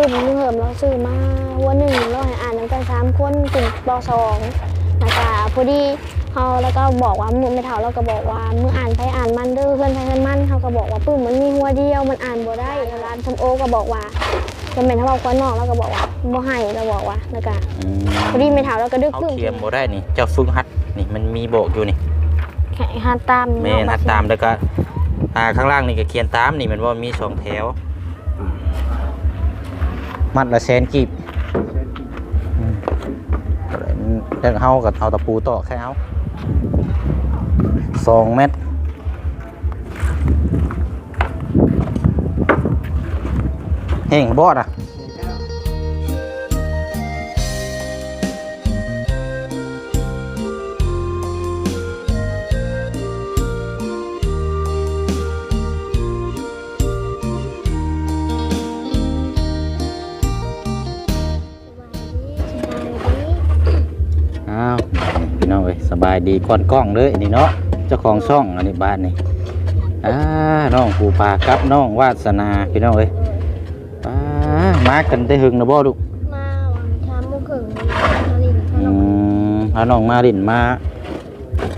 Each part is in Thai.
ปึ้มเหิมเราซื้อมาวันหนึ่งเราให้อ่านน้ำกันสามคนถึงปสองแล้วก็พอดีเขาแล้วก็บอกว่ามือไม่เท่าเราก็บอกว่ามืออ่านไปอ่านมันเด้อเพื่อนไปเพื่อนมันเขาก็บอกว่าปึ้มมันมีหัวเดียวมันอ่านบ่ได้แล้วร้านชมโอก็บอกว่าจะเป็นถ้าเราควนนอกเราก็บอกว่าบ่ให้เราบอกว่าแล้วก็อืมพอดีไม่เท่าเราก็ดึกเอาปึ้มเทียมบ่ได้นี่เจ้าฝึกหัดนี่มันมีโบกอยู่นี่แข่หัดตามแม่นหัดตามแล้วก็อ่าข้างล่างนี่ก็เขียนตามนี่มันว่ามีสองแถว มัดละแสนกีบแล้วเฮากับเอาตะปูต่อแค่เอาสองเมตรเฮงบอดอะ บายดีก่อนกล้องเลยนี่เนาะเจ้าของช่องอันนี้บ้านนี่อ้าน้องปูปลากับน้องวาสนาพี่น้องเอ้ยป้ามากันได้หึงนะบ่ลูกมาวังชามมุกขึงมาลินอืมมเอาน้องมาดินมา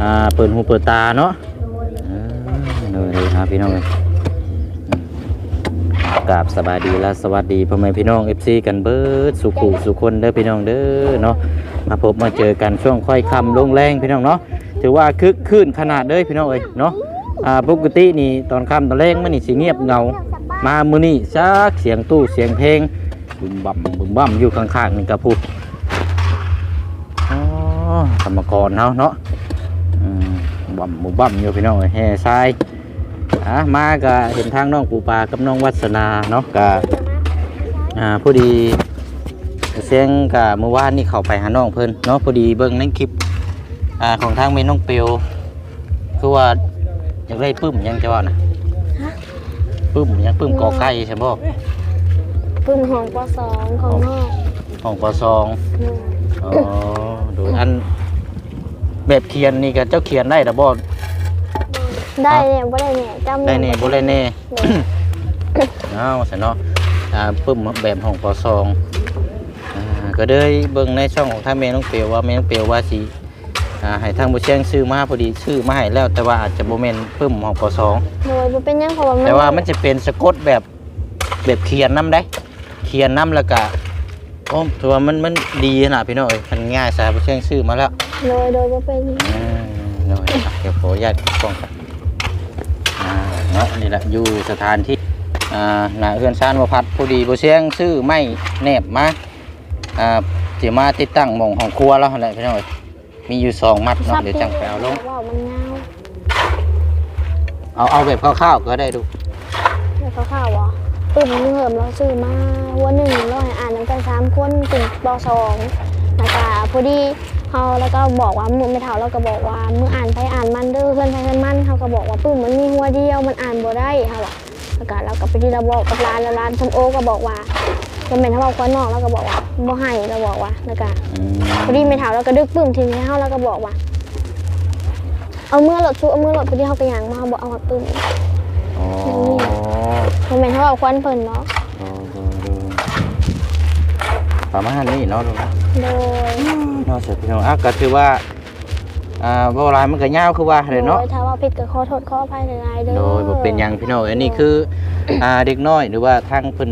อ่าเปิดหูเปิดตาเนาะโดยเออเลยครับพี่น้องเอ้ยกราบสบายดีและสวัสดีพ่อแม่พี่น้อง FC กันเบิร์ดสุขุสุคนเด้อพี่น้องเด้อเนาะ มาพบมาเจอกันช่วงค่อยคำลงแรงพี่น้องเนาะถือว่าคึกคืนขนาดเลยพี่น้องเอ้ยเนาะอ่าปกตินี่ตอนค่ำตอนแรงมันนี่สิเงียบเงา มามื้อนี้ซักเสียงตู้เสียงเพลงบึมบั่มบึมบั่มอยู่ข้างๆนี่กระพูดอ๋อกรรมกรเฮาเนาะอืมบั่มบึมบั่มอยู่พี่น้องเอ้ยแห่ทรายอะมาก็เห็นทางน้องปูปลากับน้องวัสนาเนาะก็อ่าพอดี สียงกับเมื่อวานนี่เข้าไปหาน้องเพิ่นเนาะพอดีเบิ่งในคลิปอ่าของทางเมน้องเปียวคือว่าอยากได้ปึ้มหยังจะว่านะปึ้มหยังปึ้มกอไก่ใช่บ่ปึ้มของปสองของนอกของปอซองหนึ่งอ๋อดูอันแบบเขียนนี่ก็เจ้าเขียนได้แต่บ่ได้เนี่ยบ่ได้เนี่ยจำได้แน่บ่ได้แน่โดยเอาซะเนาะอ่าปึ้มแบบของปอซองอ่า ก็เลยเบิ่งในช่องของทางเมน้องเปียวว่าเมน้องเปียวว่าสิอ่าให้ทางบ่เชียงซื้อมาพอดีซื้อมาให้แล้ว แต่ว่าอาจจะบ่แม่นปึ้มของปอซองโดยบ่เป็นหยังเพราะว่ามันแต่ว่ามันจะเป็นสะกดแบบแบบเขียนน้ำได้ เขียนน้ำแล้วก็โอ้ถือว่ามันมันดีขนาดพี่น้องเอ้ยมันง่ายสายไปเชียงซื้อมาแล้วโดยโดยบ่เป็นอ่าหน่อยอะเดี๋ยวขออนุญาตกล้องก่อนอ่าเนาะนี่แหละอยู่สถานที่อ่าหน้าเอื้อนซานวพัดพอดีบ่เชียงซื้อไม้แนบมา อ่าสิมาติดตั้งหม่องของครัวแล้วหั่นแหละพี่น้องเอ้ยมีอยู่สองมัดเนาะเดี๋ยวจังไปเอาลง ว่ามันยาวเอาเอาแบบคร่าวๆก็ได้ดูแล้วเขาข่าวว่าปึ้มเหิมเราซื้อมาวันหนึ่งเราให้อ่านน้ำกันสามคนถึงปสองแล้วก็พอดีเขาแล้วก็บอกว่ามือไม่เท่าเราก็บอกว่ามืออ่านไปอ่านมันเด้อเพื่อนไปเพื่อนมันเขาก็บอกว่าปึ้มมันมีหัวเดียวมันอ่านบ่ได้ค่ะว่ะแล้วก็เราก็ไปที่เราบอกกับร้านแล้วร้านชมโอก็บอกว่า จะเป็นถ้าเราควนนอกเราก็บอกว่าบ่ให้เราบอกว่าแล้วก็อืมพอดีไม่เท่าเราก็ดึกปึ้มทีนี้เขาเราก็บอกว่า เอาเมื่อหลดชูเอาเมื่อหลดพอดีเขาก็ยังมาเขาบอกเอามาปึ้มอ๋อมันเป็นถ้าเราควนเพิ่นเนาะดูดูดูประมาณนี้เนาะดูโดยเนาะเสร็จพี่น้องอะก็ถือว่าอ่าเวลายมันก็ยาวคือว่าเลยเนาะโดยถ้าว่าผิดก็ขอโทษขออภัยหลายๆเด้อโดยบ่เป็นหยังพี่น้องอันนี้คืออ่าเด็กน้อยหรือว่าทางเพิ่น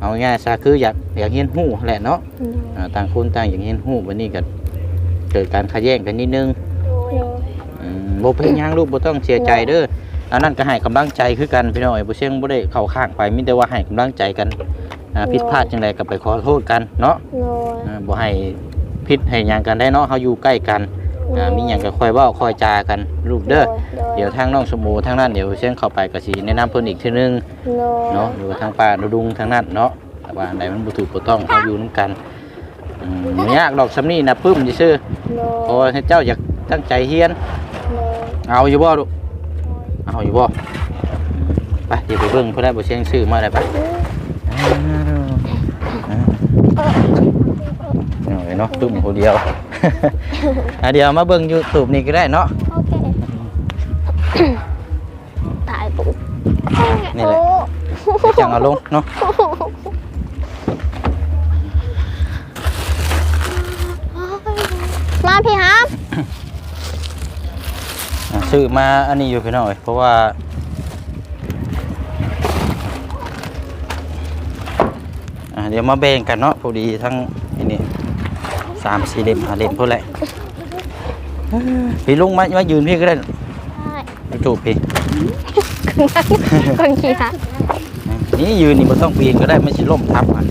เอาง่ายๆซะคืออยากอยากเรียนรู้แหละเนาะโดยอ่าต่างคนต่างอยากเรียนรู้วันนี้ก็เกิดการขัดแย้งกันนิดนึงโดยอืมบ่เป็นหยังลูกบ่ต้องเสียใจเด้ออันนั้นก็ให้กำลังใจคือกันพี่น้องไอ้บ่เชียงบ่ได้เข้าข้างไปมีแต่ว่าให้กำลังใจกันอ่าผิดพลาดจังไดก็ไปขอโทษกันเนาะโดยอ่าบ่ให้ผิดให้หยังกันได้เนาะเฮาอยู่ใกล้กัน อ่ามีหยังก็ค่อยเว้าค่อยจากันลูกเด้อเดี๋ยวทางน้องสมูทางนั้นเดี๋ยวเชียงเข้าไปก็สิแนะนำเพิ่นอีกทีนึงโดยเนาะหรือว่าทางป้าดุงทางนั้นเนาะแต่ว่าอันใดมันบ่ถูกบ่ต้องเฮาอยู่นํกันอืมบ่ยากดอกสำนี้นะปึ้มซื่อโดๆยโอ้ยให้เจ้าอยากตั้งใจเรียนโดยเอาอยู่บ่ลูกเอาอยู่บ่ไปเดี๋ยวไปเบิ่งเพิ่นได้บ่เชียงซื้อมาได้ปะเอาไว้เนาะปึ้มคนเดียว เดี๋ยวมาเบิ่ง YouTube นี่ก็ได้เนาะ โอเค ตายปุ๊บนี่แหละ จังเอาลงเนาะมาพี่ฮับะซื้อมาอันนี้อยู่พี่น้องเอยเพราะว่าเดี๋ยวมาแบ่งกันเนาะพอดีทั้งามสี่เล่มห้าเล่มพอแหละพี่ลุงมามายืนพี่ก็ได้ใช่ไปจูบพี่คนขี่ฮะนี่ยืนนี่มันต้องปีนก็ได้ไม่ใช่ล่มทับอะ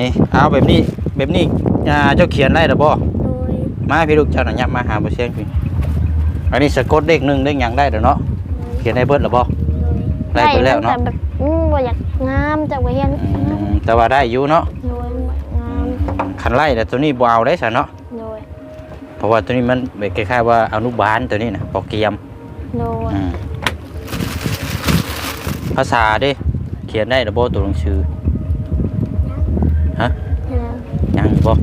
นี่เอาแบบนี้แบบนี้อ่าเจ้าเขียนได้หรือบ่โดยมาพี่ลูกเจ้าหน่ะยับมาหาบ่เสียงพี่อันนี้สะกดเลขหนึ่งเลขหยังได้เด้อเนาะเขียนได้เบิดหรือบ่ได้เบิดแล้วเนาะแต่แบบอืมบ่อยากงามจากว่าเฮียนอืมแต่ว่าได้อยู่เนาะโดยงาม คันไล่แต่ตัวนี้บ่เอาได้ซะเนาะโดยเพราะว่าตัวนี้มันแบบคล้ายๆว่าอนุบาลตัวนี้นะปอกเกียมโดยอืมภาษาเด้เขียนได้หรือบ่ตัวหนังสือฮะแล้วยังบ่บอก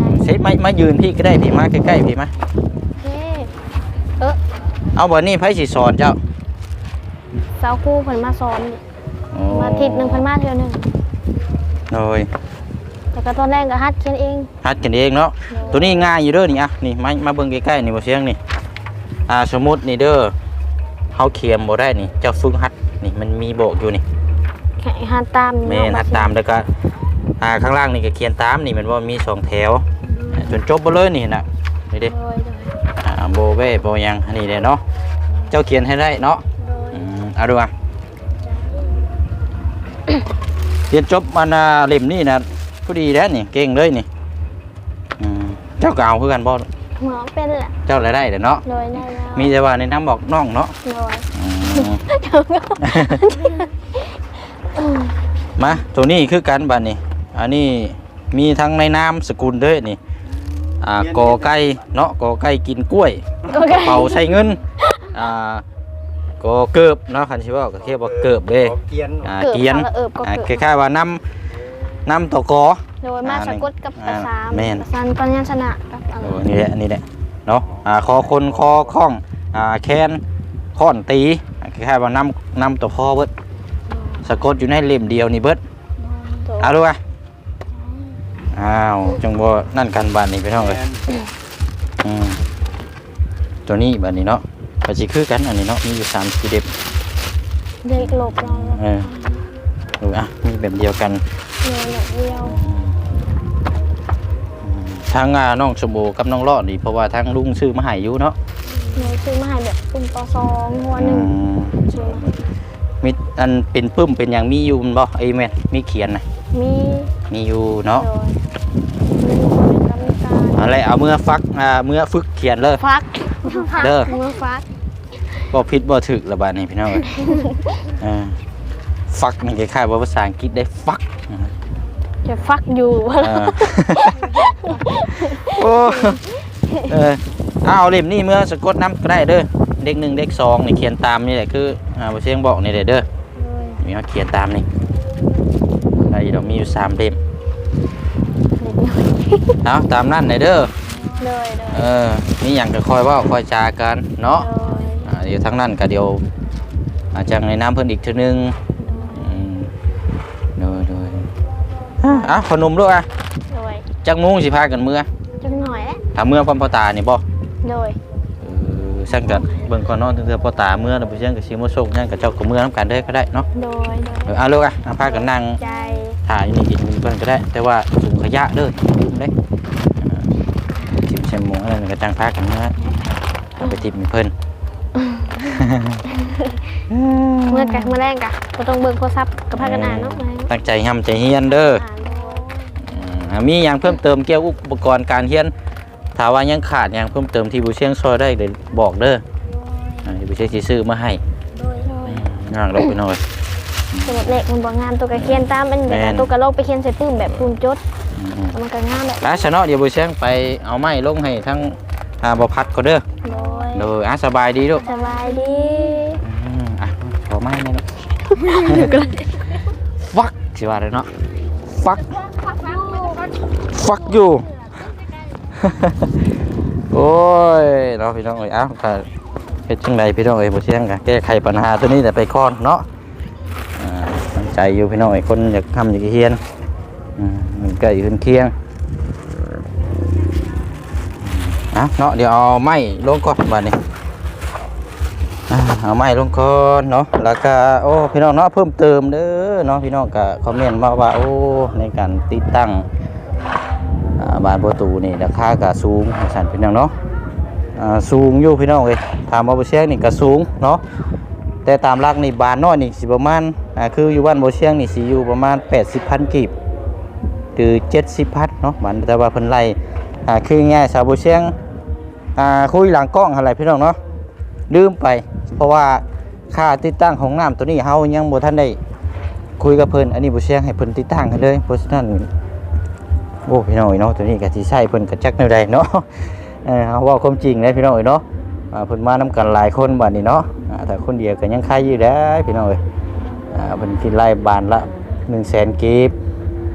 แล้วเซ็มามายืนพี่ก็ได้พี่มาใกล้ๆพี่มาโอเคเออเอาบ่นี่ไผสิสอนเจ้าสาวครูเพิ่นมาสอนโอ้มาอาทิตย์หนึงเพิ่นมาเทื่อหนึงโดย แต่ก็ตอนแรกก็ฮัดเขียนเอง ฮัดกันเองเนาะ ตัวนี้ง่ายอยู่เด้อนี่อะ นี่มามาเบิ่งใกล้ๆนี่บ่เสียงนี่ อ่า สมมุตินี่เด้อเฮาเขียนบ่ได้นี่ เจ้าฝึกหัดนี่มันมีบอกอยู่นี่แข่งฮัดตามแม่นหัดตามแล้วก็ อ่า ข้างล่างนี่ก็เขียนตามนี่มันว่ามีสองแถวอ่าจนจบบ่เลยนี่น่ะนี่เด้โดยโดยอ่าโบเบ้โบหยังอันนี้เด้เนาะ เจ้าเขียนให้ได้เนาะโดยอืมเอาดูอะเรียนจบมันอ่าเล่มนี่นะ ผู้ดีแล้วนี่เก่งเลยนี่อืมเจ้าก็เอาคือกันบ่หมอเป็นแหละเจ้าอะไรได้เด้อเนาะโดยได้แล้วมีแต่ว่าในน้ำบอกน้องเนาะโดยอืมมาตัวนี้คือกันบัดนี้ อันนี้มีทั้งในน้ำสกุลเด้วยนี่อ่ากอไก่เนาะกอไก่กินกล้วย โอเคเป่าใช้เงิน อ่ากอเกิบเนาะคันชิเว่าก็เรียกว่าเกิบเด้ เกียน อ่าเกิดเกียนเขาละเอิบก็อ่าเกิดคล้ายๆว่าน้ำ น้ำตะกอ โดยมาสะกดกับภาษาแม่นภาษาปัญญาชนะกับอะไรโอ้นี่แหละนี่แหละเนาะอ่าคอคนคอข้องอ่าแคนค้อนตีอ่าคล้ายๆว่าน้ำน้ำตะคอเบิดสะกดอยู่ในเล่มเดียวนี่เบิดโดยเอาดูอะอ้าวจังบ่นั่นกันบานนี้พี่น้องเอ้ยอืมตัวนี้บานนี้เนาะก็สิคือกันอันนี้เนาะมีอยู่3สีเด็บ เด็กหลบเราเออดูอะมีแบบเดียวกัน เดียวหลบเดียวทั้งอ่าน้องชมโบกับน้องรอดนี่เพราะว่าทั้งลุงซื้อมาให้อยู่เนาะหนูซื้อมาให้แบบปุ่มปอสองหัวหนึ่งอืมซื้อมามีอันเป็นปึ้มเป็นอย่างมีอยู่แม่นบ่ไอ้แม่นมีเขียนน่ะมีมีอยู่เนาะโดยมีคนเป็นกรรมการอะไรเอาเมื่อฟักอ่าเมื่อฝึกเขียนเลย ฟักเด้อมือฟักบ่ผิดบ่ถูกละบาดนี้พี่น้องเอ้ยอ่า ฟักนี่คล้ายๆว่าภาษาอังกฤษได้ฟักจะฟักอยู่อ่าโอ้เออเอาเล่มนี้เมื่อสะกดน้ำก็ได้เด้อเด็กหนึ่งเด็กสองนี่เขียนตามนี่แหละคืออ่าบ่เชียงบอกนี่แหละเด้อมีมาเขียนตามนี่ได้ดอกมีอยู่สามเล่มเอาตามนั่นเลยเด้อเลยเลยเออมีอย่างก็คอยเว่าคอยจากันเนาะเลยอ่าเดี๋ยวทั้งนั้นก็เดี๋ยวอาจจะในน้ำเพิ่นอีกทีนึงอืมโดยโดย อะอะขนมด้วยอะเลยจักมุ้งสิพากันเมื่อจังหน่อยแหละถ้าเมื่อพร้อมพ่อตานี่บ่เลยเออสั่งกันเบิ่งก่อนเนอนถึงเทื่อพ่อตาเมื่อแล้วบ่เชียงก็สิมาส่งนั่นก็เจ้าก็เมื่อนํกันเด้อก็ได้เนาะโดยโดยเออเอาลูกอะเอาพากันนั่งใจถ่ายอยู่นี่กินเพิ่นก็ได้ แต่ว่าถุงขยะเด้อถุงเด้อ่าทิมเชมหมูอะไรนี่ก็จังพากันเมื่อเอาไปทิมให้เพิ่น เมื่อกะเมื่อแรกกะก็ต้องเบิ่งโทรศัพท์กับพากันอ่านเนาะมาตั้งใจทำใจเฮียนเด้อ อ่านโดยอื มอ่ามีอย่างเพิ่มเติมเกี่ยวกับอุปกรณ์การเฮียนถ้าว่ายังขาดอย่างเพิ่มเติมที่บูเชียงซอยได้เดี๋ยวบอกเด้ออ่าเดี๋ยวบูเชียงสิซื้อมาให้โดยโดยงานเราไปหน่อย สมุดเลขมันบ่งามตัวกระเขียนตามเป็นแบบแม่น ตัวกระโลกไปเขียนใส่ปื้มแบบปูนจดอืมแล้วมันก็งามแบบแล้วชนะเดี๋ยวบูเชียงไปเอาไม้ลงให้ทั้งอ่าบพัดก็เด้อโดยโดยอะสบายดีลูก สบายดีอืมอะขอไม้หน่อยลูกฟักสิว่าเลยเนาะ ฟัก ฟักอยู่ โอ้ยเนาพี่น้องเอ้ยอ้าก็เฮ็ดจังไดพี่น้องเอ้ยบ่เที่ยงกันแก้ไขปัญหาตัวนี้แต่ไปก่อนเนาะอ่าตั้งใจอยู่พี่น้องเอ้ยคนอยากทำอยากเฮียนอืมมันใกล้ขึ้นเคียงอะเนาะเดี๋ยวเอาไม้ลงก่อนบัดนี้เอาไม้ลงก่อนเนาะแล้วก็โอ้พี่น้องเนาะเพิ่มเติมเด้อเนาะพี่น้องก็คอมเมนต์มาว่าโอ้ในการติดตั้ง บานประตูนี่ราคาก็สูงสั่นพี่น้องเนาะสูงอยู่พี่น้องเอ้ยถามว่าบ่เชียงนี่ก็สูงเนาะแต่ตามหลักนี่บานน้อยนี่สิประมาณคืออยู่บ้านบ่เชียงนี่สิอยู่ประมาณ 80,000กีบหรือ70,000เนาะมันแต่ว่าเพิ่นไล่คือง่ายชาวบ่เชียงคุยหลังกล้องอะไรพี่น้องเนาะลืมไป เพราะว่าค่าติดตั้งของน้ำตัวนี้เฮายังบ่ทันได้คุยกับเพิ่นอันนี้บ่เชียงให้เพิ่นติดตั้งให้เลยเพราะฉะนั้น โอ้พี่น้อยเนาะตัวนี้ก็สิใช้เพิ่นก็จักแนวใดเนาะเออเฮาว้าความจริงเลยพี่น้อยเนาะอ่าเพิ่นมานํกันหลายคนบัดนี้เนาะอ่าแต่คนเดียวก็ยังคายอยู่ได้พี่น้อยอ่าเพิ่นคิดไล่บานละ100,000กีบ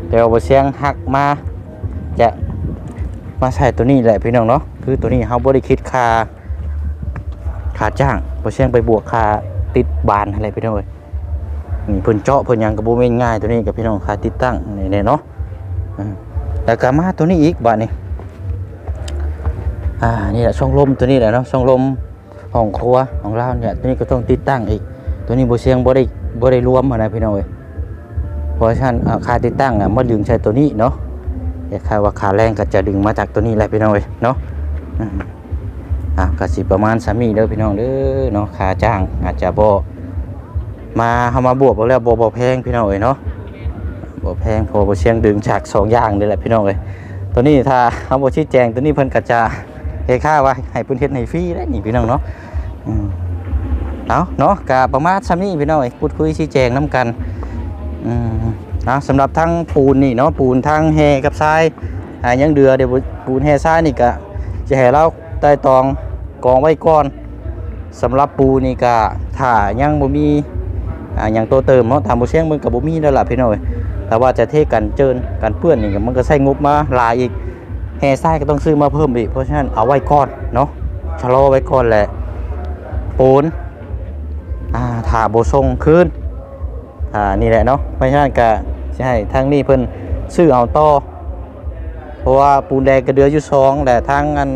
แต่ว่าบ่เชียงหักมาจะมาใช้ตัวนี้แหละพี่น้องเนาะคือตัวนี้เฮาบ่ได้คิดค่าค่าจ้างบ่เชียงไปบวกค่าติดบานอะไรพี่น้องเอ้ยนี่เพิ่นเจาะเพิ่นหยังก็บ่แม่นง่ายตัวนี้กับพี่น้องค่าติดตั้งนี่ๆเนาะ แล้วก็มาตัวนี้อีกบาดนี้อ่านี่แหละช่องลมตัวนี้แหละเนาะช่องลมห้องครัวของเราเนี่ยตัวนี้ก็ต้องติดตั้งอีก ตัวนี้บเชียงบ่ได้บ่ได้รวมอะนะพี่น้องเอ้ยเพราะฉะนั้นอ่าค่าติดตั้งน่ะมาดึงใช้ตัวนี้เนาะแต่ค่าว่าค่าแรงก็จะดึงมาจากตัวนี้แหละพี่น้องเอ้ยเนาะอะก็สิประมาณสามีเด้อพี่น้องเด้อเนาะค่าจ้างอาจจะบ่มาเฮามาบวกบ่แล้วบ่บ่แพงพี่น้องเอ้ยเนาะ บ่แพงพอบ่เชียงดึงจากสองอย่างนี่แหละพี่น้องเอ้ยตัวนี้ถ้าเฮาบ่ชี้แจงตัวนี้เพิ่นก็จะเฮค่าว่าให้เพิ่นเฮ็ดให้ฟรีได้นี่พี่น้องเนาะเอาเนาะก็ประมาณสามีพี่น้องเอ้ยพูดคุยชี้แจงนํกันอืมเอาสำหรับทั้งปูนนี่เนาะปูนทั้งแฮกับทรายอ่ายังเดือเดี๋ยวปูนแฮทรายนี่ก็จะให้เราใต้ตองกองไว้ก่อนสำหรับปูนี่ก็ถ้ายังบ่มีอ่ายังโตเติมเนาะทำบ่เชียงมันก็บ่มีแล้วล่ะพี่น้อย แต่ว่าจะเทกันเจินกันเปื้อนนี่ก็มันก็ใช้งบมาลายอีกแห่ทรายก็ต้องซื้อมาเพิ่มอีกเพราะฉะนั้นเอาไว้ก่อนเนาะชะลอไว้ก่อนแหละปูนอ่าถ้าบ่ส่งคืนอ่านี่แหละเนาะเพราะฉะนั้นก็ให้ทางนี้เพิ่นซื้อเอาต่อเพราะว่าปูนแดงก็เดืออยู่สองแต่ทางอัน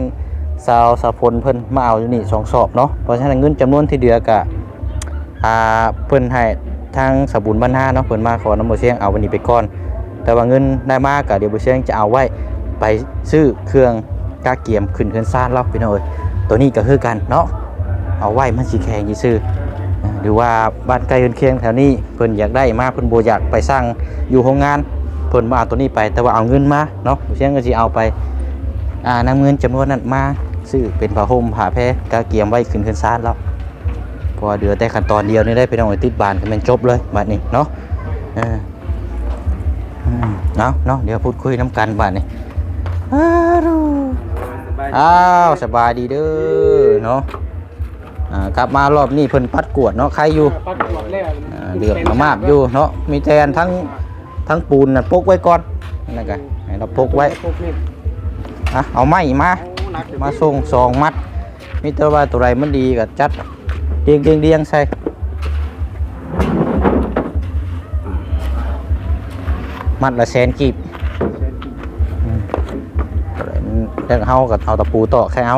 สาวสาวพลเพิ่นมาเอาอยู่นี่สองสอบเนาะเพราะฉะนั้นเงินจำนวนที่เดือกะอ่าเพิ่นให้ ทางสบุญบรรณาเนาะเพิ่นมาขอน้ำบ่เชียงเอาวันนี้ไปก่อน แต่ว่าเงินได้มากกะเดี๋ยวบ่เชียงจะเอาไว้ไปซื้อเครื่องกาเกียมขึ้นเฮือนซ่านเราพี่น้องเอ้ยตัวนี้ก็คือกันเนาะเอาไว้มันสิแข็งซื่อๆอ่าหรือว่าบ้านใกล้เรือนเคียงแถวนี้เพิ่นอยากได้มาเพิ่นโบอยากไปสร้างอยู่โรงงานเพิ่นมาเอาตัวนี้ไป แต่ว่าเอาเงินมาเนาะเชียงก็สิเอาไปอ่านำเงินจำนวนนั้นมาซื้อเป็นผ้าห่มผ้าแพรกาเกียมไว้ขึ้นขึ้นซ่านแล้ว เพอเดือแต่ขั้นตอนเดียวนี่ได้ไปน้องไอ้ติดบานก็แมันจบเลยบัดนี้เนาะเนาะเนาะเดี๋ยวพูดคุยน้ำกันบัดนี้อ้าวอ้าวสบายดีเด้อเนาะกลับมารอบนี้เพิ่นปัดกวดเนาะใครอยู่เดือดมามากอยู่เนาะมีแทนทั้งทั้งปูนน่ะปกไว้ก่อนนั่นกันให้เราปกไว้อะเอาไม้มามาส่งสองมัดมีต่ว่าตัวไรมันดีก็จัด เรียงเรียงเรียงใส่มัดละแสนกีบอืมตัวไรนเรื่องเฮากับเอาตะปูต่อแค่เอา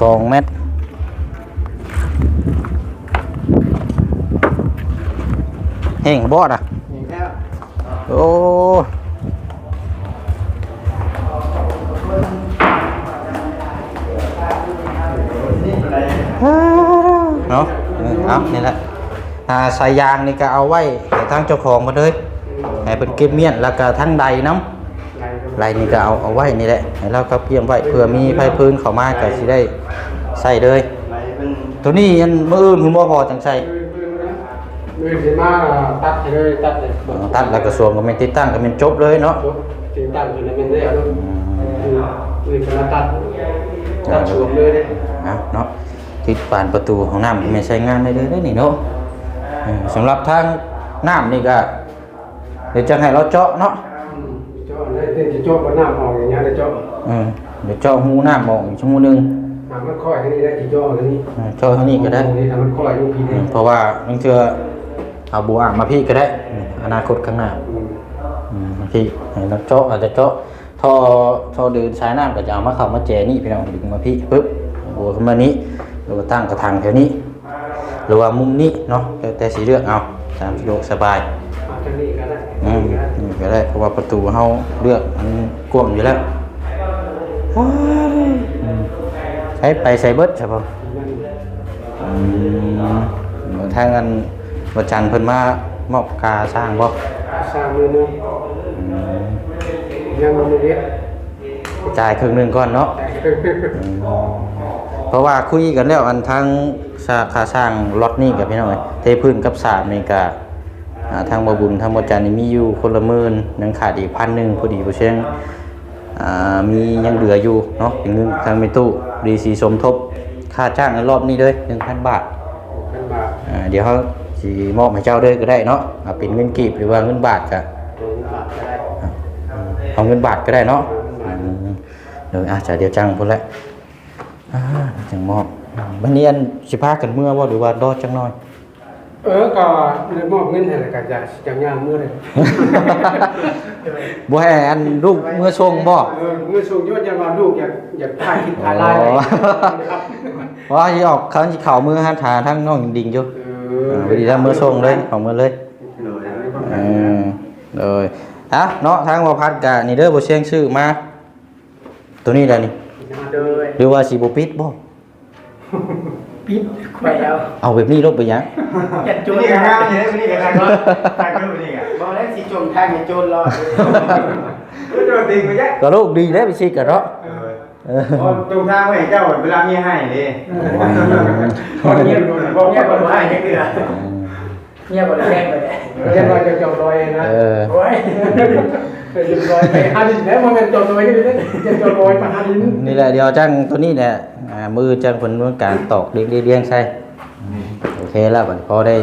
สองเมตร แห้งบอดอะนี่แค่โอ้เนาะเออเอานี่แหละอ่าสายยางนี่ก็เอาไว้ให้ทางเจ้าของมาเลยให้เป็นเก็บเมียนแล้วก็ทั้งใดน้ำไรไรนี่ก็เอาเอาไว้นี่แหละให้เราก็เพียงไว้เพื่อมีไฟพื้นเข้ามาก็สิได้ใส่เลยไรเป็นตัวนี้ยันมืออื่นคุณบ่พอจังใส่ มือสีมาตัดเลยตัดเลยเอาตัดแล้วก็สวมก็ไม่ติดตั้งก็เป็นจบเลยเนาะถึงตั้งอยู่ในเป็นได้เอามือคณะตัดตัดชวมเลยเนี่ยเอาเนาะติดปานประตูของน้ำไม่ใช้งานได้เลยได้นี่เนาะสำหรับทางน้ำนี่ก็เดี๋ยวจะให้เราเจาะเนาะเจาะเลยเต้นจะเจาะกับน้ำออกอย่างเงี้ยเลยเจาะเออเดี๋ยวเจาะหูน้ำออกอีกชั่วโมงนึงน้ำมันค่อยที่นี่ได้ที่เจาะเลยนี่เออเจาะเท่านี้ก็ได้นี่ทำมันค่อยลูกพีอืนี่มเพราะว่าบางเทื่อ เอาบัวอ่างมาพี่ก็ได้อืมอนาคตข้างหน้าอืมอืมบางทีเราเจาะอาจจะเจาะท่อท่อเดินสายน้ำก็จะเอามาเข้ามาแจนี่พี่น้องดึงมาพี่ปึ๊บบัวขึ้นมานี้แล้วก็ตั้งกระถางแถวนี้ หรือว่ามุมนี้เนาะแล้วแต่สีเลือกเอาตามสะดวกสบายอาจจะนี่ก็ได้อืมนี่ก็ได้เพราะว่าประตูเฮาเลือกมันกว้างอยู่แล้วว้าวอืมใช้ไปใส่เบิดใช่ปะอืมทางอัน วัจันทร์เพิ่นมามอบกาสร้างบ่สร้างมือนึงอืมยังมันไม่เรียบจ่ายครึ่งหนึงก่อนเนาะอืมเพราะว่าคุยกันแล้วอันทั้งสาขาสร้างล็อตนี่กับพี่น้อยเทพื้นกับสาบนี่ก็อ่าทางบบุญทางบจันทร์นี่มีอยู่คนละหมื่นยังขาดอีกพันหนึ่งพอดีผู้เชียงอ่ามียังเหลืออยู่เนาะเป็นเงินทางเมตู้ดีซีสมทบ ค่าจ้างในรอบนี้เลยหนึ่งพันบาทมันมาอ่าเดี๋ยวเขา สีมอบให้เจ้าด้วยก็ได้เนาะอ่าเป็นเงินกีบหรือว่าเงินบาทก็ตรงหลักก็ได้เอาเงินบาทก็ได้เนาะอืมเดี๋ยวอาจจะเดี๋ยวจังพุ่นแหละอ่าจังมอบบันนี้อันสิพากันเมื่อว่าหรือว่าดอดจังน้อย เออก็เลยมอบเงินให้แล้วก็จะจังงามมือเลยบ่ให้อันลูกเมื่อชงบ่เออเมื่อสูงยอดจะมาลูกอยากอยากถ่ายคลิปถ่ายไลน์เลยครับว่าสิออกเขาสิเข้ามือหาทาทั้งน้องดิ่งอยู่ เออ่าพอดีถ้ามือชงเลยออกมือเลยเออเลยฮะเนาะทางบ่พัดกะนี่เด้อบ่เชียงชื่อมา ตัวนี้แหละนี่มาเลยหรือว่าสิบ่ปิดบ่ปิดไปแล้วเอาแบบนี้ลบไปยังจัดโจรนี่ก็ง่ายเลยนี่ก็ง่ายก็ตายก็รู้นี่ไงบอกแล้วสิโจรทางให้โจรรอดก็โดนตีไปแยะก็ลูกดีแล้วไปสิกะเนาะ เออพอตรงทางไว้เจ้าเวลาเมียให้ดิพอเงียบโดนบอกเงียบบ่ได้แค่เดือเงียบหมดแล้วแห้งไปเลยเรียบร้อยจะจบลอยนะโอ้ยจะจบลอยไปหาดินแล้วมันเป็นจบลอยก็ได้จะจบลอยมาหาดินนี่แหละเดี๋ยวจังตัวนี้แหละอ่ามือจังเพิ่นเรื่องการตอกเลี้ยงเลี้งใช่โอเคแล้วบัดพอได้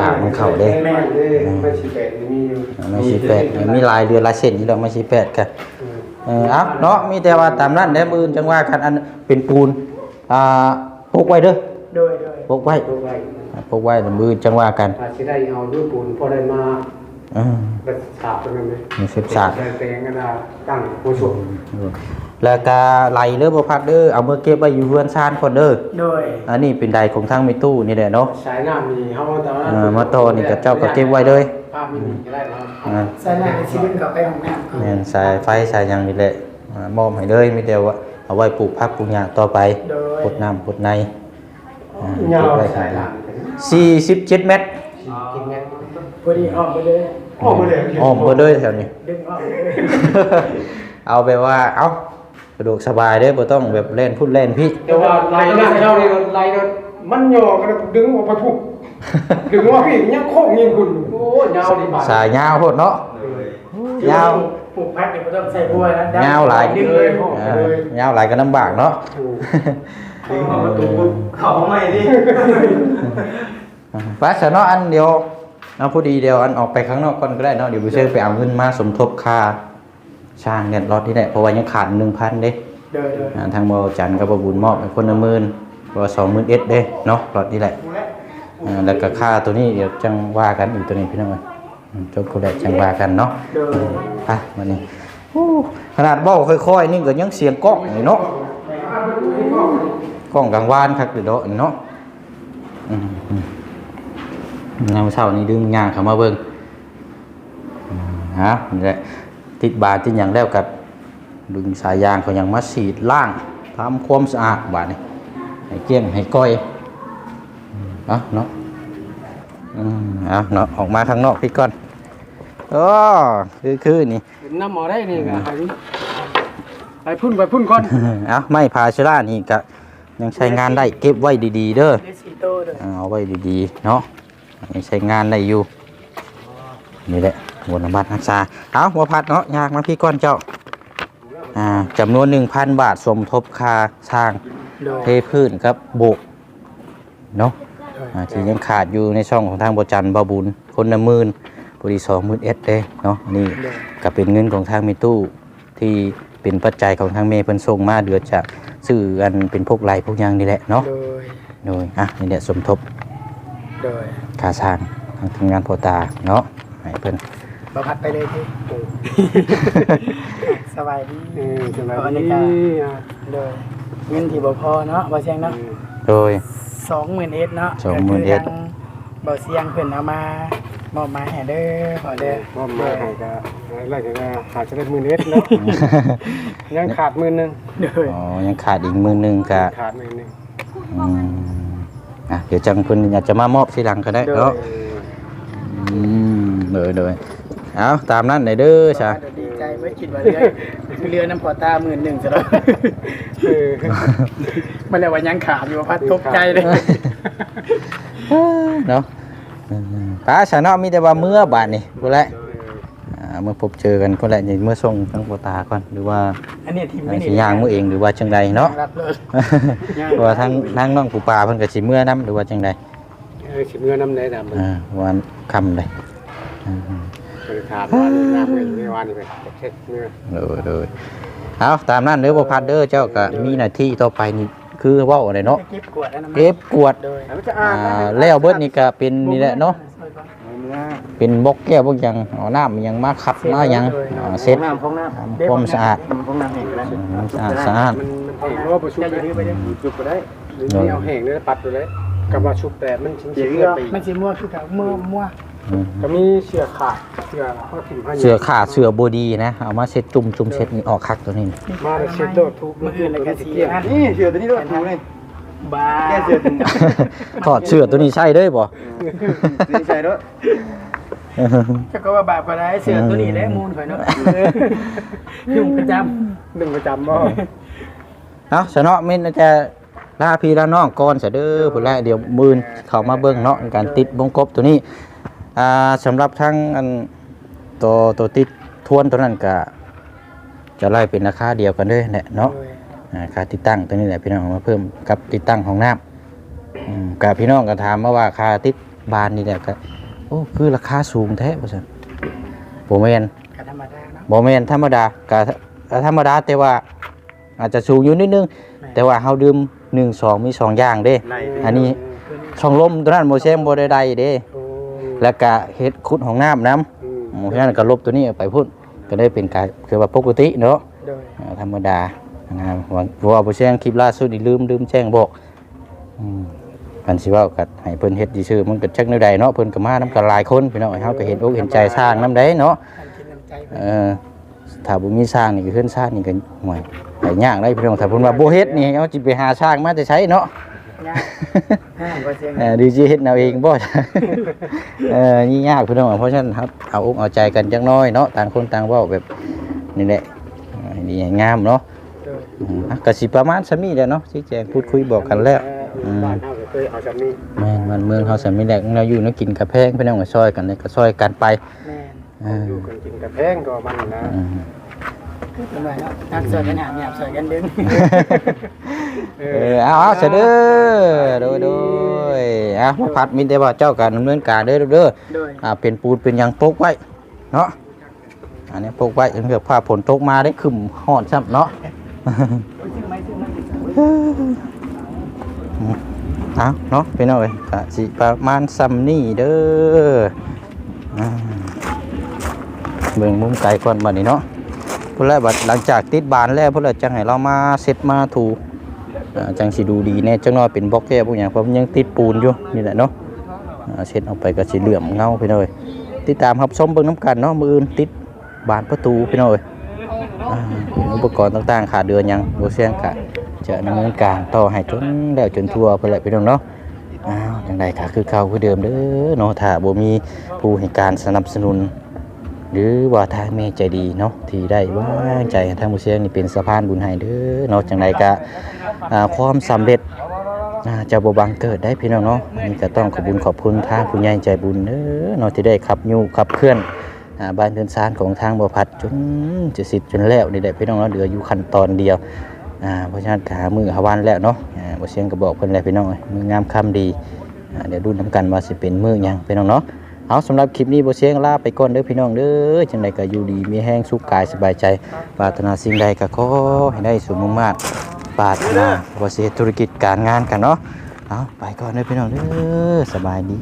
กากมันเข้าเด้แม่เด้ไม่สิแปดมีอยู่ไม่ใช่แปดมีลายเรือลายเส้นนี่ดอกไม่ใช่แปดค่ะ เออเอาเนาะมีแต่ว่าตามนั้นแหละมือจังว่ากันอันเป็นปูนอ่าพกไว้เด้อโดยโดยพกไว้ตัวไว้พกไว้มือจังว่ากันอาจจะได้เอาด้วยปูนพอได้มาอืมประสาบเป็นไงมีเสพสาบได้แตงกันนะตั้งผู้ชมแล้วก็ไหลเด้อบ่พัดเด้อเอามือเก็บไว้อยู่เฮือนซานคนเด้อโดยอันนี้เป็นใดของทางมีตู้นี่แหละเนาะสายน้ำมีเขาแต่ว่าเออมาต่อนี่ก็เจ้าก็เก็บไว้เลย ภาพไม่มีก็ได้ครับอ่า ใส่หน้าในชีวิตกับไปของน้ำแม่นสายไฟสายหยังนี่แหละอ่ามอบให้เลยมีแต่ว่าเอาไว้ปลูกผักปลูกหญ้าต่อไปโดยพดน้ำพดในอ่าเงาเก็บไว้สายให้น้ำสี่สิบเจ็ดเมตรกินเงี้ยพอดีออกไปเลยโอ้โหเลยอ้อมบ่เด้อแถวนี้ ดึงออกไปเลยเอาไปว่าเอาสะดวกสบายเด้อบ่ต้องแบบเล่นพูดเล่นพี่แต่ว่าลายน้ำเจ้านี่ลายมันหยอกกันดึงออกไปพุ่ง ดึงว่าพี่ยังโค้งยิงคุณโอ้ยาวดีบาสายยาวโพดเนาะยาวปลูกพักเนี่ยไม่ต้องใส่บัวนะยาวหลายดึงเลยเออยาวหลายก็ลำบากเนาะดึงออกประตูปุ๊บเข้าห้องใหม่ดิไปซะเนาะอันเดียวเอาพอดีเดียวอันออกไปข้างนอกก่อนก็ได้เนาะเดี๋ยวไปเชื่อไปเอาเงินมาสมทบค่าช่างเนี่ยรถที่ไหนเพราะว่ายังขาด1,000เด้โดยโดยอ่าทางบอจันทร์กับบบุญมอบให้คนละหมื่นบอสองหมื่นเอ็ดเด้เนาะรถนี่แหละอ่า แล้วก็ค่าตัวนี้เดี๋ยวจังว่ากันอีกตัวนี้พี่น้องเอ้ยจบกูแหละจังว่ากันเนาะโดยไปวันนี้โอ้ขนาดเบ้าค่อยๆนี่ก็ยังเสียงกล้องเลยเนาะกล้องกลางวานครับเดี๋ยวเนาะงานเช้านี้ดึงงานเขามาเบิ่งฮะนี่แหละติดบาทติดอย่างแล้วกับดึงสายยางเขายังมาสีดล่างทำความสะอาดบาดนี่ให้เกี้ยงให้ก้อย เอาเนาะอืมเอาเนาะออกมาข้างนอกพี่ก่อนโอ้คือคือนี่น้ำหมอได้นี่ก็ไปพุ่นไปพุ่นก่อนเอาไม่พาชล่านี่ก็ยังใช้งานได้เก็บไว้ดีๆ เด้อเดสีโตโดยเอาไว้ดีๆ เนาะยังใช้งานได้อยู่นี่แหละวนบัตรรักษาเอาหัวพัดเนาะยากมาพี่ก้อนเจ้าอ่าจำนวนหนึ่งพันบาทสมทบค่าสร้างโดยเทพื้นครับโบกเนาะ อ่าที่ยังขาดอยู่ในช่องของทางบจันทร์บาบุญคนละหมื่นบริสองหมื่นเอ็ดเด้เนาะนี่ก็เป็นเงินของทางมีตู้ที่เป็นปัจจัยของทางเมย์เพิ่นส่งมาเดือนจากซื้อกันเป็นพวกไรพวกหยางนี่แหละเนาะโดยโดยอะนี่แหละสมทบโดยค่าสร้างทางทีมงานโพตาเนาะให้เพิ่นบ่พัดไปเลยที่สบายดีเออสบายบรรดียากาศอะโดยเงินที่บ่พอเนาะบ่เสียงเนาะโดย 20,000เอ็ดเนาะ20,000เอ็ด ก็คือทางบ่เสียงเพิ่นเอามามอบมาให้เด้อขอเด้อมอบมาให้ก็ไล่ก็หาจะได้หมื่นเอ็ดเนาะ ยังขาดหมื่นหนึงโดยอ๋อยังขาดอีกมือหนึงกะขาดหมื่นหนึงอืมอะเดี๋ยวจังเพิ่นอยากจะมามอบทีหลังก็ได้เนาะเอออืมโดยโดยเอาตามนั้นได้เด้อจ้ะ ดีใจ ไว้คิดว่าเรือเรือน้ำพอตาหมื่นหนึ่งซะแล้วเออมันเลยว่ายังขาดอยู่ว่าพัดตกใจเลยเนาะอืมป้าชาเนาะมีแต่ว่าเมื่อบาดนี่พุ่นแหละอ่าเมื่อพบเจอกันพุ่นแหละนี่เมื่อส่งทั้งโปตาก่อนหรือว่าอันนี้ทีมอ่าสิย่างมื้อเองหรือว่าจังใดเนาะรับเลยเพราะว่าทั้งทั้งน้องผู้ปลาเพิ่นก็สิเมื่อนํหรือว่าจังใดเออสิเมื่อน้ำไหนดำมันอ่าวันค่ำเลย อืมบริขาดวันน้ำเลยในวันนี้ไปเช็ดเมื่อเออเด้อเอาตามนั้นเด้อบ่พัดเด้อเจ้าก็มีหน้าที่ต่อไปนี่คือเว้าอะไรเนาะเก็บกวดแล้วนะเก็บกวดโดยมันจะอ่าอ่านแล้วเบิดนี่ก็เป็นนี่แหละเนาะเป็นบกแก้วบกหยังเอาน้ำยังมาขับมาหยังอ่าเซ็ตน้ำฟองน้ำความสะอาดฟองน้ำเองก็ได้อืมสะอาดสะอาดมันมันแห้งเพราะว่าประชุบได้จุบก็ได้หรือนี่เอาแห้งเลยปัดไปเลยกับว่าชุบแต่มันชิ้นเสียปีมันสิมั่วคือกับมั่วมั่วอืม ก็มีเสือขาดเสือข้อถิ่นข้อเสือขาดเสือบดีนะ เอามาเซ็ตจุ่มจุ่มเซ็ตนี่ออกคักตัวนี้มาเช็ดโดดทุกมืออื่นแล้วก็สิเกี่ยงอันนี่เสือตัวนี้ด้วยถูกเลยบ้าแก้เสือตัวนี้ถอดเสือตัวนี้ใช่เด้อบ่ใช่ด้วยก็ก็ว่าบาปก็ได้เสือตัวนี้แหละมูลข่อยเนาะยุ่งประจหนึ่งประจำบ่เนาะสนอมินจะลาพี่ลาน้องก่อนเสยเด้อพุ่นแหละเดี๋ยวมืนเข้ามาเบิ่งเนาะในการติดวงกบตัวนี้ อ่าสำหรับทั้งอันตัวตัวติดทวนตัวนั้นก็จะไล่เป็นราคาเดียวกันเด้อแหละำเนาะโดยอ่าค่าติดตั้งตัวนี้แหละพี่น้องเอามาเพิ่มกับติดตั้งของน้ำอืมกับพี่น้องก็ถามมาว่าค่าติดบานนี่แหละก็โอ้คือราคาสูงแท้ป่ะสันโบแมนก็ธรรมดาเนาะโบแมนธรรมดาก็ก็ธรรมดาแต่ว่าอาจจะสูงอยู่นิดนึง แต่ว่าเฮาดื่มหนึ่งสองมีสองอย่างเด้ไล่อันนี้ช่องลมตัวนั้นโมเชมโบได้ใดเด้โอ้ แล้วก็เฮ็ดขุดของน้ำน้อืมำเพราะฉะนั้นก็ลบตัวนี้ออกไปพุ่นก็ได้เป็นการคือว่าปกติเนาะโดยอ่าธรรมดานะครับว่าเพราะว่าผู้แจ้งคลิปล่าสุดนี่ลืมลืมแจ้งบอกอืมกันสิเว่ากัดให้เพิ่นเฮ็ดซื่อๆมันก็จักแนวใดเนาะเพิ่นก็มานํกันหลายคนพี่น้องเฮาก็เห็นอกเห็นใจสร้างนำได้เนาะอันกินน้ำใจเออถ้าบ่มีสร้างนี่ก็เฮือนสร้างนี่ก็ห่วยไปยากได้พี่น้องถ้าเพิ่นว่าบ่เฮ็ดนี่เอาจิไปหาสร้างมาจะใช้เนาะ ยากห้ามก็เสียงเออดีสิเฮ็ดเอาเองบ่เออนี่ยากพี่น้องเพราะฉะนั้นครับเอาอกเอาใจกันจักหน้อยเนาะต่างคนต่างเว้าแบบนี่แหละอ่าดีให้งามเนาะโดยอืมอะก็สิประมาณสามีแหล้วเนาะชี้แจงพูดคุยบอกกันแล้วอืมบ้านเฮาก็เคยเอาจากนี้แม่นมันเมืองเฮาสามีแหลกเราอยู่เนาะกินกระแพงพี่น้องก็ซอยกันเลยก็ซอยกันไปแม่นเอออยู่กันกินกับแพงก็มันนะอืม เป็นไรเนาะนักสวยกันหามหยาบสวยกันดึง เอเอออเอาเอาเสยเด้อโดยโดยอะมาพัดมินแต่ว่าเจ้าการดำเนินการเด้อเด้อโดยอ่าเป็นปูนเป็นหยังปกไว้เนาะอันนี้ปกไว้เผื่อผ้าฝนตกมาได้ขึ้นฮ้อนซ้ำเนาะซื้อไหมซื้อไหมเอาเนาะพี่น้องเอ้ยก็สิประมาณซ้ำนี่เด้ออ่าเบิ่งมุมไกลก่อนบัดนี้เนาะ พุ่นแล้วบัดหลังจากติดบานแล้วพุ่นแล้วจังให้เรามาเสร็จมาถูจังสิดูดีแน่จังน้อยเป็นบล็อกแก้พวกหยังเพราะมันยังติดปูนอยู่นี่แหละเนาะเสร็จออกไปก็สิเหลื่อมเงาพี่น้องเอ้ยติดตามรับชมเบิ่งน้ำกันเนาะมืออื่นติดบานประตูพี่น้องเอ้ยอุปกรณ์ต่างๆขาดเดือนยังบ่เสียงกะจะดำเนินการต่อให้จนแล้วจนทั่วไปเลยพี่น้องเนาะอ้าวจังใดค่ะคือเก่าคือเดิมเด้อเนาะถ้าบ่มีผู้ให้การสนับสนุน หรือว่าทางแม่ใจดีเนาะที่ได้วางใจทางผู้เชียวนี่เป็นสะพานบุญให้เด้อเนาะจังใดก็ความสำเร็จจะบ่บังเกิดได้พี่น้องเนาะอันนี้ก็ต้องขอบคุญขอบคุณทางผู้ใหญ่ใจบุญเด้อเนาะที่ได้ขับยูขับเคลื่อนบ้านเดินซานของทางบ่พัดจนจะสิทธิ์จนแล้วนี่แหละพี่น้องเนาะเหลืออยู่ขั้นตอนเดียวเพราะฉะนั้นหามือหาวันแล้วเนาะบ่เสียงก็บอกเพิ่นแล้วพี่น้องเอ้ยมืองามคำดีเดี๋ยวดูนํกันว่าสิเป็นมือยังพี่น้องเนาะ เอาสำหรับคลิปนี้บ่เชียงลาไปก่อนเด้อพี่น้องเด้อจังไดก็อยู่ดีมีแห้งสุขกายสบายใจปรารถนาสิ่งใดก็ขอให้ได้สมมุ่งมาตรปรารถนาว่าสิเฮ็ดธุรกิจการงานกันเนาะเอาไปก่อนเด้อพี่น้องเด้อสบายดี